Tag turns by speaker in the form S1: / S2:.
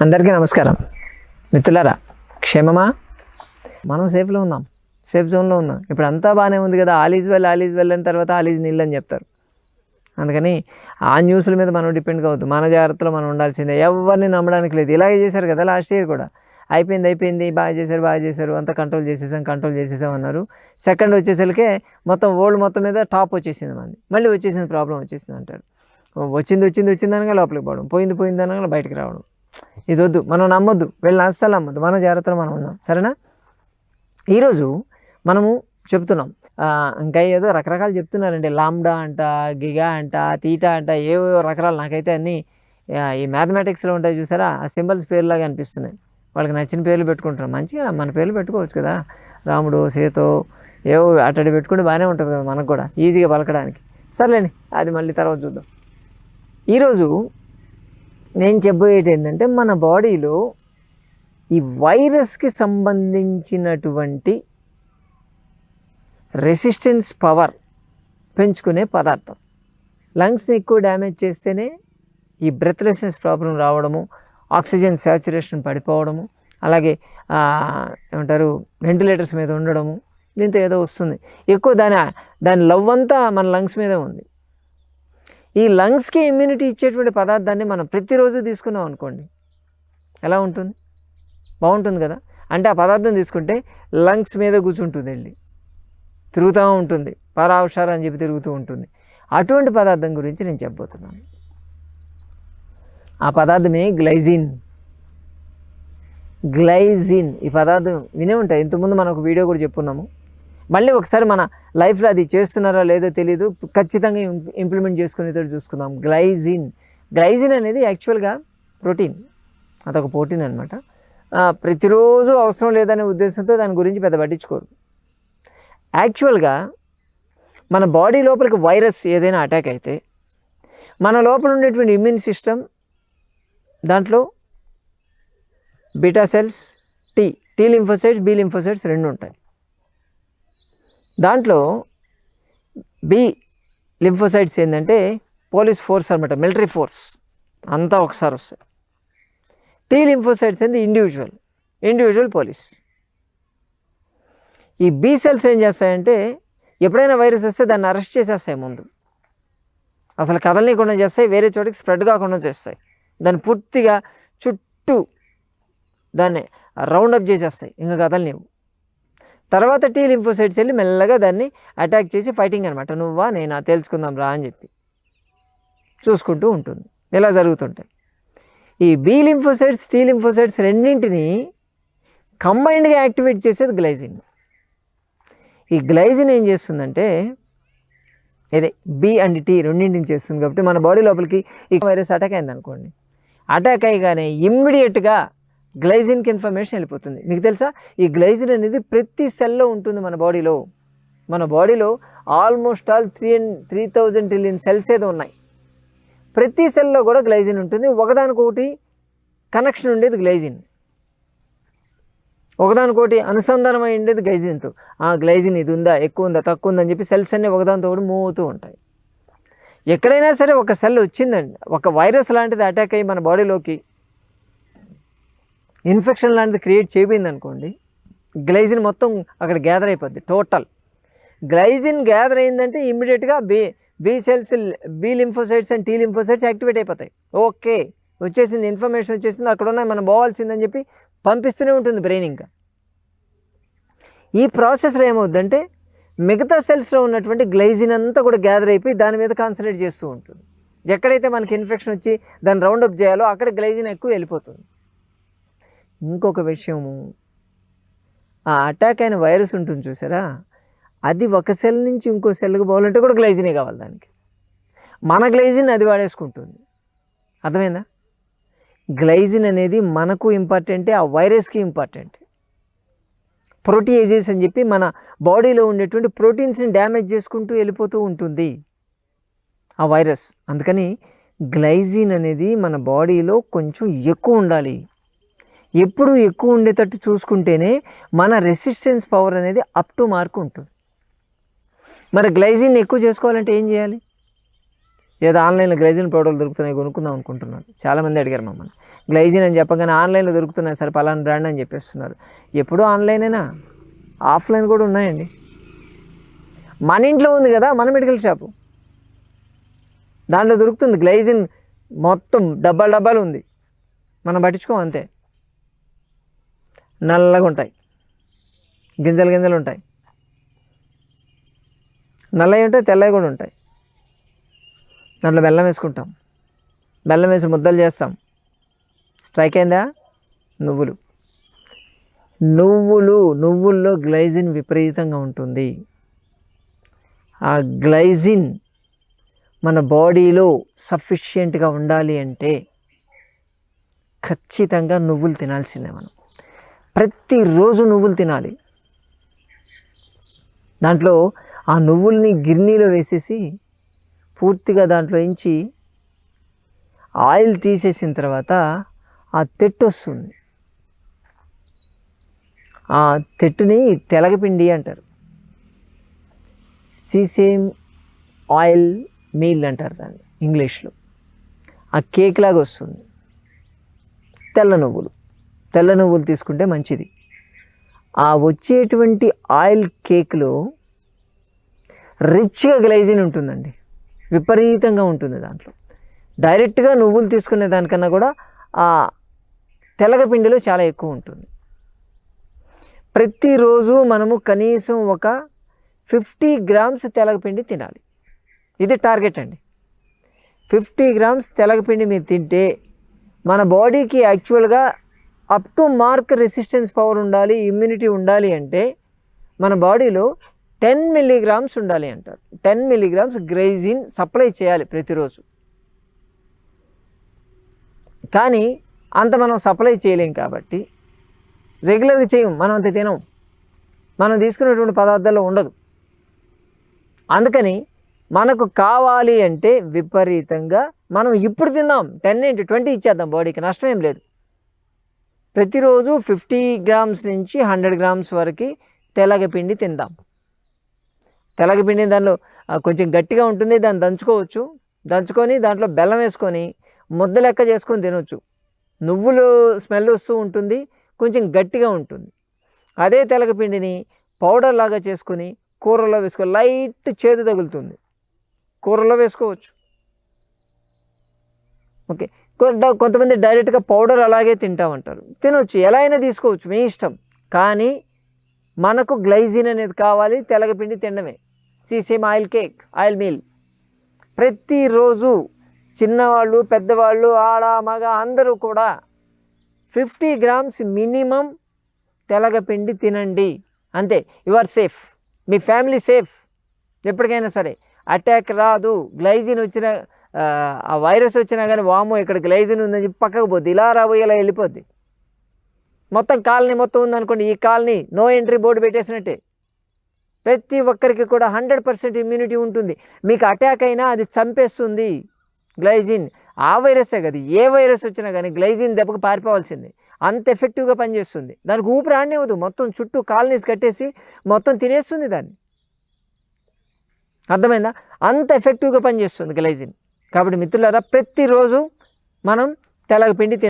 S1: అందరికీ నమస్కారం. మిత్రులారా క్షేమమా? మనం సేఫ్లో ఉన్నాం. సేఫ్ జోన్లో ఉన్నాం. ఇప్పుడు అంతా బాగానే ఉంది కదా ఆలీజ్ వెల్ ఆలీజ్ వెల్ అని తర్వాత ఆలీజ్ నీళ్ళు అని చెప్తారు. అందుకని ఆ న్యూస్ల మీద మనం డిపెండ్ కావద్దు. మన జాగ్రత్తలో మనం ఉండాల్సిందే. ఎవరిని నమ్మడానికి లేదు. ఇలాగే చేశారు కదా లాస్ట్ ఇయర్ కూడా. అయిపోయింది అయిపోయింది బాగా చేశారు బాగా చేశారు అంతా కంట్రోల్ చేసేసాం కంట్రోల్ చేసేసాం అన్నారు. సెకండ్ వచ్చేసరికే మొత్తం వరల్డ్ మొత్తం మీద టాప్ వచ్చేసింది మంది. మళ్ళీ వచ్చేసింది ప్రాబ్లం వచ్చేసింది అంటారు. వచ్చింది వచ్చింది వచ్చింది అనగా లోపలికి పోవడం. పోయింది పోయింది అనగా బయటకు రావడం. ఇది వద్దు మనం నమ్మొద్దు వీళ్ళని అస్సలు నమ్మద్దు మన జాగ్రత్తలో మనం ఉన్నాం సరేనా? ఈరోజు మనము చెప్తున్నాం ఇంకా ఏదో రకరకాలు చెప్తున్నారండి లాంబ్డా అంట గిగా అంట తీటా అంట ఏవో రకరాలు నాకైతే అన్నీ ఈ మ్యాథమెటిక్స్లో ఉంటాయి చూసారా ఆ సింబల్స్ పేర్లాగా అనిపిస్తున్నాయి. వాళ్ళకి నచ్చిన పేర్లు పెట్టుకుంటారు మంచిగా మన పేర్లు పెట్టుకోవచ్చు కదా రాముడు సీతో ఏవో అట్టడి పెట్టుకుంటే బాగానే ఉంటుంది కదా మనకు కూడా ఈజీగా పలకడానికి. సర్లేండి అది మళ్ళీ తర్వాత చూద్దాం. ఈరోజు నేను చెప్పబోయేది ఏంటంటే మన బాడీలో ఈ వైరస్కి సంబంధించినటువంటి రెసిస్టెన్స్ పవర్ పెంచుకునే పదార్థం. లంగ్స్ని ఎక్కువ డ్యామేజ్ చేస్తేనే ఈ బ్రెత్లెస్నెస్ ప్రాబ్లం రావడము ఆక్సిజన్ శాచురేషన్ పడిపోవడము అలాగే ఏమంటారు వెంటిలేటర్స్ మీద ఉండడము దీంతో ఏదో వస్తుంది. ఎక్కువ దాని దాని లవ్ అంతా మన లంగ్స్ మీదే ఉంది. ఈ లంగ్స్కి ఇమ్యూనిటీ ఇచ్చేటువంటి పదార్థాన్ని మనం ప్రతిరోజు తీసుకున్నాం అనుకోండి. ఎలా ఉంటుంది? బాగుంటుంది కదా? అంటే ఆ పదార్థం తీసుకుంటే లంగ్స్ మీద కూర్చుంటుంది వెళ్ళి తిరుగుతూ ఉంటుంది. పరావసారం అని చెప్పి తిరుగుతూ ఉంటుంది. అటువంటి పదార్థం గురించి నేను చెప్పబోతున్నాను. ఆ పదార్థమే గ్లైజిన్ గ్లైజిన్ ఈ పదార్థం వినే ఉంటాయి ఇంతకుముందు మనం ఒక వీడియో కూడా చెప్పున్నాము. మళ్ళీ ఒకసారి మన లైఫ్లో అది చేస్తున్నారో లేదో తెలియదు ఖచ్చితంగా ఇంప్లిమెంట్ చేసుకునేతో చూసుకుందాం. గ్లైజిన్ గ్లైజిన్ అనేది యాక్చువల్గా ప్రోటీన్. అదొక ప్రోటీన్ అనమాట ప్రతిరోజు అవసరం లేదనే ఉద్దేశంతో దాని గురించి పెద్ద పట్టించుకోరు. యాక్చువల్గా మన బాడీ లోపలికి వైరస్ ఏదైనా అటాక్ అయితే మన లోపల ఉండేటువంటి ఇమ్యూన్ సిస్టమ్ దాంట్లో beta cells T T lymphocytes B lymphocytes రెండు ఉంటాయి దాంట్లో బి లింఫోసైడ్స్ ఏంటంటే పోలీస్ ఫోర్స్ అనమాట మిలిటరీ ఫోర్స్. అంతా ఒకసారి వస్తాయి. టీ లింఫోసైడ్స్ ఏంటి ఇండివిజువల్. Individual police. ఈ బి సెల్స్ ఏం చేస్తాయంటే ఎప్పుడైనా వైరస్ వస్తే దాన్ని అరెస్ట్ చేసేస్తాయి ముందు. అసలు కదలనీయకుండా చేస్తాయి వేరే చోటికి స్ప్రెడ్ కాకుండా చేస్తాయి. దాన్ని పూర్తిగా చుట్టూ దాన్ని రౌండప్ చేసేస్తాయి. ఇంకా కదలనివ్వు తర్వాత టీ లింఫోసైట్స్ వెళ్ళి మెల్లగా దాన్ని అటాక్ చేసి ఫైటింగ్ అనమాట నువ్వా నేనా తెలుసుకుందాం రా అని చెప్పి చూసుకుంటూ ఉంటుంది. ఇలా జరుగుతుంటాయి. ఈ బి లింఫోసైడ్స్ టీ లింఫోసైడ్స్ రెండింటిని కంబైన్డ్గా యాక్టివేట్ చేసేది గ్లైజిన్ ఈ గ్లైజిన్ ఏం చేస్తుందంటే ఇదే బి అండ్ టీ రెండింటిని చేస్తుంది కాబట్టి మన బాడీ లోపలికి ఈ వైరస్ అటాక్ అయింది అనుకోండి అటాక్ అయ్యగానే ఇమ్మీడియట్గా గ్లైజిన్కి ఇన్ఫర్మేషన్ వెళ్ళిపోతుంది. మీకు తెలుసా? ఈ గ్లైజిన్ అనేది ప్రతి సెల్లో ఉంటుంది మన బాడీలో. మన బాడీలో almost all three and three thousand trillion cells ఏదో ఉన్నాయి. ప్రతి సెల్లో కూడా గ్లైజిన్ ఉంటుంది. ఒకదానికొకటి కనెక్షన్ ఉండేది గ్లైజిన్ ఒకదానికోటి అనుసంధానం అయి ఉండేది గ్లైజిన్తో ఆ గ్లైజిన్ ఇది ఉందా ఎక్కువ ఉందా తక్కువ ఉందని చెప్పి సెల్స్ అన్నీ ఒకదానితో ఒకటి మూవ్ అవుతూ ఉంటాయి. ఎక్కడైనా సరే ఒక సెల్ వచ్చిందండి. ఒక వైరస్ లాంటిది అటాక్ అయ్యి మన బాడీలోకి ఇన్ఫెక్షన్ లాంటిది క్రియేట్ చేయబోయింది అనుకోండి గ్లైజిన్ మొత్తం అక్కడ గ్యాదర్ అయిపోద్ది టోటల్ గ్లైజిన్ గ్యాదర్ అయిందంటే ఇమ్మీడియట్గా B B cells B lymphocytes and T lymphocytes activate అయిపోతాయి. ఓకే వచ్చేసింది ఇన్ఫర్మేషన్ వచ్చేసింది అక్కడ ఉన్నాయి మనం పోవాల్సిందని చెప్పి పంపిస్తూనే ఉంటుంది బ్రెయిన్ ఇంకా. ఈ ప్రాసెస్లో ఏమవుద్దంటే మిగతా సెల్స్లో ఉన్నటువంటి గ్లైజిన్ అంతా కూడా గ్యాదర్ అయిపోయి దాని మీద కాన్సన్ట్రేట్ చేస్తూ ఉంటుంది. ఎక్కడైతే మనకి ఇన్ఫెక్షన్ వచ్చి దాన్ని రౌండప్ చేయాలో అక్కడ గ్లైజిన్ ఎక్కువ వెళ్ళిపోతుంది. ఇంకొక విషయము. ఆ అటాక్ అయిన వైరస్ ఉంటుంది చూసారా? అది ఒక సెల్ నుంచి ఇంకో సెల్కి పోవాలంటే కూడా గ్లైజినే కావాలి దానికి. మన గ్లైజిన్ అది వాడేసుకుంటుంది. అర్థమైందా? గ్లైజిన్ అనేది మనకు ఇంపార్టెంటే ఆ వైరస్కి ఇంపార్టెంట్. ప్రోటీయేజెస్ అని చెప్పి మన బాడీలో ఉండేటువంటి ప్రోటీన్స్ని డ్యామేజ్ చేసుకుంటూ వెళ్ళిపోతూ ఉంటుంది ఆ వైరస్. అందుకని గ్లైజిన్ అనేది మన బాడీలో కొంచెం ఎక్కువ ఉండాలి. ఎప్పుడు ఎక్కువ ఉండేటట్టు చూసుకుంటేనే మన రెసిస్టెన్స్ పవర్ అనేది అప్ టు మార్క్ ఉంటుంది. మరి గ్లైజిన్ ఎక్కువ చేసుకోవాలంటే ఏం చేయాలి? ఏదో ఆన్లైన్లో గ్లైజిన్ పౌడర్లు దొరుకుతున్నాయి కొనుక్కుందాం అనుకుంటున్నాను చాలామంది అడిగారు మమ్మల్ని. గ్లైజిన్ అని చెప్పగానే ఆన్లైన్లో దొరుకుతున్నాయి సార్ పలానా బ్రాండ్ అని చెప్పేస్తున్నారు. ఎప్పుడూ ఆన్లైనేనా? ఆఫ్లైన్ కూడా ఉన్నాయండి. మన ఇంట్లో ఉంది కదా మన మెడికల్ షాపు. దాంట్లో దొరుకుతుంది గ్లైజిన్ మొత్తం డబ్బాలు డబ్బాలు ఉంది. మనం పట్టించుకోం అంతే. నల్లగా ఉంటాయి గింజలు గింజలు ఉంటాయి. నల్లవి ఉంటాయి తెల్లవి కూడా ఉంటాయి. దాంట్లో బెల్లం వేసుకుంటాం. బెల్లం వేసి ముద్దలు చేస్తాం. స్ట్రైక్ అయిందా? నువ్వులు. నువ్వులు నువ్వుల్లో గ్లైజిన్ విపరీతంగా ఉంటుంది. ఆ గ్లైజిన్ మన బాడీలో సఫిషియెంట్గా ఉండాలి అంటే ఖచ్చితంగా నువ్వులు తినాల్సిందే మనం. ప్రతిరోజు నువ్వులు తినాలి. దాంట్లో ఆ నువ్వుల్ని గిర్నీలో వేసేసి పూర్తిగా దాంట్లో ఇంచి ఆయిల్ తీసేసిన తర్వాత ఆ తెట్టు వస్తుంది. ఆ తెట్టుని తెలగపిండి అంటారు. సీసేమ్ ఆయిల్ మీల్ అంటారు దాన్ని ఇంగ్లీష్లో. ఆ కేక్ లాగా వస్తుంది. తెల్ల నువ్వులు. తెల్ల నువ్వులు తీసుకుంటే మంచిది. ఆ వచ్చేటువంటి ఆయిల్ కేక్లో రిచ్గా గ్లైజిన్ ఉంటుందండి. విపరీతంగా ఉంటుంది దాంట్లో. డైరెక్ట్గా నువ్వులు తీసుకునే దానికన్నా కూడా ఆ తెలగపిండిలో చాలా ఎక్కువ ఉంటుంది. ప్రతిరోజు మనము కనీసం ఒక ఫిఫ్టీ గ్రామ్స్ తెలగపిండి తినాలి. ఇది టార్గెట్ అండి. ఫిఫ్టీ గ్రామ్స్ తెలగపిండి మీరు తింటే మన బాడీకి యాక్చువల్గా up to mark resistance power ఉండాలి ఇమ్యూనిటీ ఉండాలి అంటే మన బాడీలో టెన్ మిల్లీగ్రామ్స్ ఉండాలి అంటారు. టెన్ మిల్లీగ్రామ్స్ గ్రైజిన్ సప్లై చేయాలి ప్రతిరోజు. కానీ అంత మనం సప్లై చేయలేం కాబట్టి రెగ్యులర్గా చేయం మనం అంత తినం. మనం తీసుకునేటువంటి పదార్థాల్లో ఉండదు. అందుకని మనకు కావాలి అంటే విపరీతంగా మనం ఇప్పుడు తిందాం టెన్ ఇంటూ ట్వంటీ ఇచ్చేద్దాం బాడీకి నష్టం ఏం లేదు. ప్రతిరోజు ఫిఫ్టీ గ్రామ్స్ నుంచి హండ్రెడ్ గ్రామ్స్ వరకు తెలగపిండి తిందాం. తెలగపిండి దానిలో కొంచెం గట్టిగా ఉంటుంది దాన్ని దంచుకోవచ్చు. దంచుకొని దాంట్లో బెల్లం వేసుకొని ముద్ద లెక్క చేసుకొని తినొచ్చు. నువ్వులు స్మెల్ వస్తూ ఉంటుంది కొంచెం గట్టిగా ఉంటుంది. అదే తెలగపిండిని పౌడర్ లాగా చేసుకొని కూరలో వేసుకో లైట్ చేదు తగులుతుంది. కూరలో వేసుకోవచ్చు. ఓకే. కొంతమంది డైరెక్ట్గా పౌడర్ అలాగే తింటామంటారు. తినొచ్చు ఎలా అయినా తీసుకోవచ్చు మీ ఇష్టం. కానీ మనకు గ్లైజిన్ అనేది కావాలి తెలగపిండి తినడమే. Same oil cake oil meal ప్రతిరోజు చిన్నవాళ్ళు పెద్దవాళ్ళు ఆడ మగ అందరూ కూడా ఫిఫ్టీ గ్రామ్స్ మినిమం తెలగపిండి తినండి. అంతే యు ఆర్ సేఫ్ మీ ఫ్యామిలీ సేఫ్ ఎప్పటికైనా సరే అటాక్ రాదు. గ్లైజిన్ వచ్చిన ఆ, వైరస్ వచ్చినా కానీ వాము ఇక్కడ గ్లైజిన్ ఉందని చెప్పి పక్కకు పోద్ది. ఇలా రాబోయి ఇలా వెళ్ళిపోద్ది. మొత్తం కాలనీ మొత్తం ఉందనుకోండి ఈ కాలనీ నో ఎంట్రీ బోర్డు పెట్టేసినట్టే. ప్రతి ఒక్కరికి కూడా హండ్రెడ్ పర్సెంట్ ఇమ్యూనిటీ ఉంటుంది. మీకు అటాక్ అయినా అది చంపేస్తుంది. గ్లైజిన్. ఆ వైరసే కదా. ఏ వైరస్ వచ్చినా కానీ గ్లైజిన్ దెబ్బకు పారిపోవాల్సిందే. అంత ఎఫెక్టివ్గా పనిచేస్తుంది. దానికి ఊపిరి ఆడనివ్వదు మొత్తం చుట్టూ కాలనీస్ కట్టేసి మొత్తం తినేస్తుంది దాన్ని. అర్థమైందా? అంత ఎఫెక్టివ్గా పనిచేస్తుంది గ్లైజిన్. కాబట్టి మిత్రులారా ప్రతిరోజు మనం తెల్లగపిండి తిన